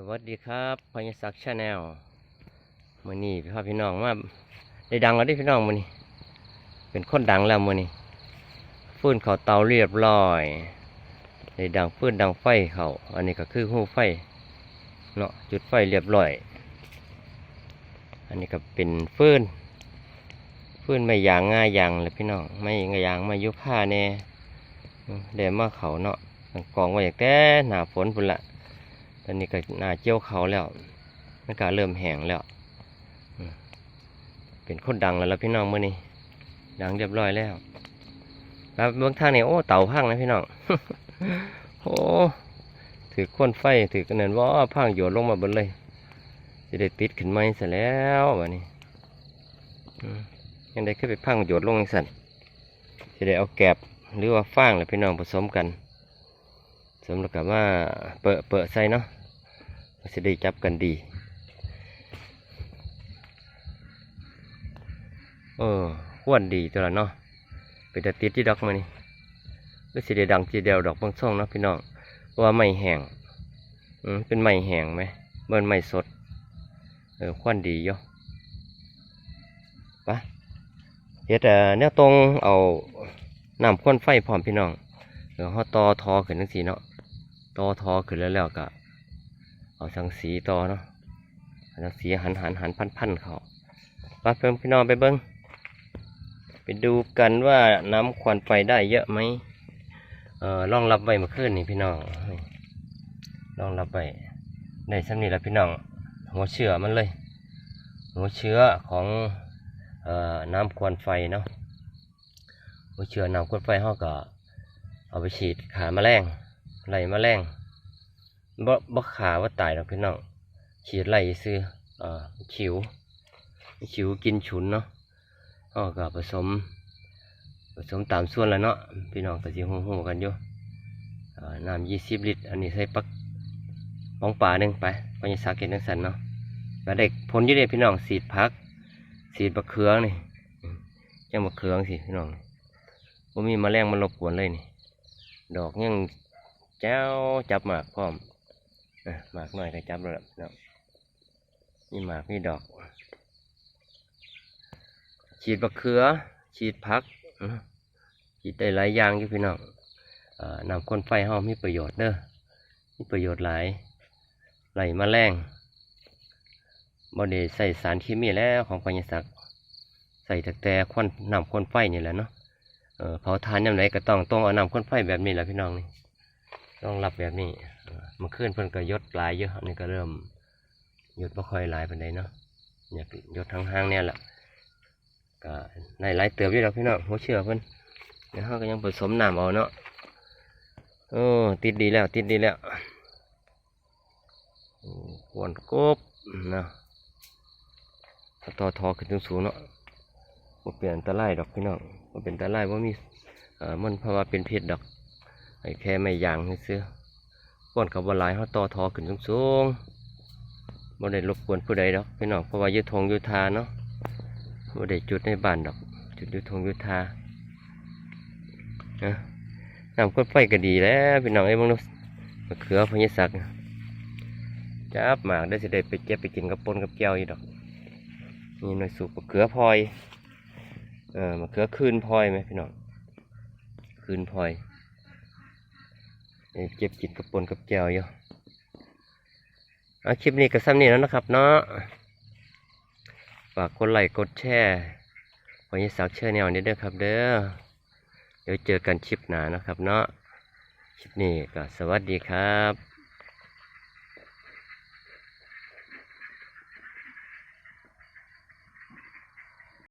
สวัสดีครับพญศักดิ์ชาแนลมือนี้พี่พ่อพี่น้องมาได้ดังแล้วเดิพี่น้องมือนี้เป็นคนดังแล้วมือนี้ฟื้นเขาเตาเรียบร้อยได้ดังฟื้นดังไฟเขาอันนี้ก็คือหูไฟเนาะจุดไฟเรียบร้อย อันนี้ก็เป็นฟื้นฟื้นไม่ยางง่ายยางเลยพี่น้องไม่ยางมายุผ้าแน่เดี๋ยวมาเขาเนาะกองไว้อย่างแต่หนาฝนพุ่นละ อนนี้ก็หนาเจียวเขาแล้วมันก็เริ่มแห้งแล้วเป็นคนดังแล้วล่ะพี่น้องเมื่อนี้ดังเรียบร้อยแล้วแล้วเบื้องทางนี่โอ้เต่าพังนะพี่น้องโอ้ถือควนไฟถือกันเนินว่าพังโยนลงมาบนเลยจะได้ติดขึ้นไหมเสร็จแล้ววะนี่อืมยังได้ขึ้นไปพังโยนลงอีกสันจะได้เอาแกบหรือว่าฟางแหละพี่น้องผสมกันสมแล้วกับว่าเปิดเปิดใส่เนาะ มันจะได้จับกันดีเออขวนดีตัวละเนาะเป็นตะติดที่ดอกมานี่ก็สิได้ดังทีเดียวดอกบางช่องเนาะพี่น้องเพราะว่าไม่แห้งอืมเป็นไม่แห้งไหมเบิ่นไม่สด เออขวนดีอยู่ปะเฮ็ดเอ่อแนวตรงเอาน้ำควนไฟพร้อมพี่น้องเดี๋ยวเขาต่อทอขึ้นทั้งสีเนาะต่อทอขึ้นแล้วแล้วก็ เอาสังสีต่อเนาะสังสีหันหันหันพันพันเขาไปเพิ่มพี่น้องไปเบิ้งไปดูกันว่าน้ำควันไฟได้เยอะไหมเออลองรับไว้มื่อคืนนี่พี่น้องลองรับไว้ได้สำนีแล้วพี่น้องหัวเชื้อมันเลย หัวเชื้อของเอ่อน้ำควันไฟเนาะหัวเชื้อน้ำควันไฟเขาก็เอาไปฉีดขาแมลงไหลแมลง บ่บ่ขาว่าตายหรอกพี่น้องฉีดไล่ซื้อเอ่อฉิวฉิวกินฉุนเนาะก็ก็ผสม ผสมตามส่วนแล้วเนาะพี่น้องก็สิฮู้ๆกันอยู่อ่อน้ำยี่สิบลิตร อันนี้ใส่ปักปองป่าหนึ่งไปพญาสักเก็ตนังสันเนาะแล้วเด็กผลยี่เด็พี่น้องสีดพัก สีดบักเขืองนี่จังบักเขืองสิพี่น้องบ่มีแมลงมันรบกวนเลยนี่ ดอกยังเจ้าจับหมากพร้อม หมากหน่อยก็จับแล้วเนาะนี่หมากนี่ดอก ฉีดบักเขือ ฉีดพักฉีดได้หลายอย่างอยู่พี่น้องนำคนไฟห้องมีประโยชน์เด้อมีประโยชน์หลายไหลมาแรงบ่ได้ใส่สารเคมีแล้วของปัญญาศักดิ์ใส่แต่แต่ควันนำคนไฟนี่แหละเนาะเออเผาทานยามไหนก็ต้องต้องเอานำข้นไฟแบบนี้แหละพี่น้องนี่ต้องรับแบบนี้ มื่อคืนเพิ่นก็ยดหลายเยอะนนี้ก็เริ่มยดบ่ค่อยหลายปานใดเนาะอยากยดทางห้างเนี่ยแหละก็ได้หลายเติบอยู่ดอกพี่น้องหัวเชื่อเพิ่นเดี๋ยวเฮาก็ยังผสมน้ำเอาเนาะโอ้ติดดีแล้วติดดีแล้วโอ้ควรกบนะต่อทอขึ้นสูงเนาะบ่เปลี่ยนตรายดอกพี่น้องบ่เป็นตรายว่ามีเอ่อมันเพราะว่าเป็นเพิษดอกไอ้แค่ไม่ยางซื้อ ๆก้นเขาบ่หลายเขาต่อทอขึ้นสูงๆบ่ได้รบกวนผู้ใดดอกพี่น้องเพราะว่าอยุทงอยุทาเนาะบ่ได้จุดในบ้านดอก จุดอยุทงอยุทานะน้ำก้นไฟก็ดีแล้วพี่น้องไอ้บางนาะมะเขือพญศักดิ์จับหมากได้สิได้ไปเก็บไปกินกับปนกับแก้วอีดอกนี่หน่อยสุกมะเขือพลอยเออมะเขือคืนพลอยไหมพี่น้องคืนพลอย เจ็บกินกระปนกับแก้วอยู่เอาคลิปนี้ก็ซ้ำนี่แล้วนะครับเนาะฝากกดไลค์กดแชร์ขอยสักเชื่อแนวนี้เด้อครับ เด้อเดี๋ยวเจอกันคลิปหน้านะครับเนาะคลิปนี้ก็สวัสดีครับ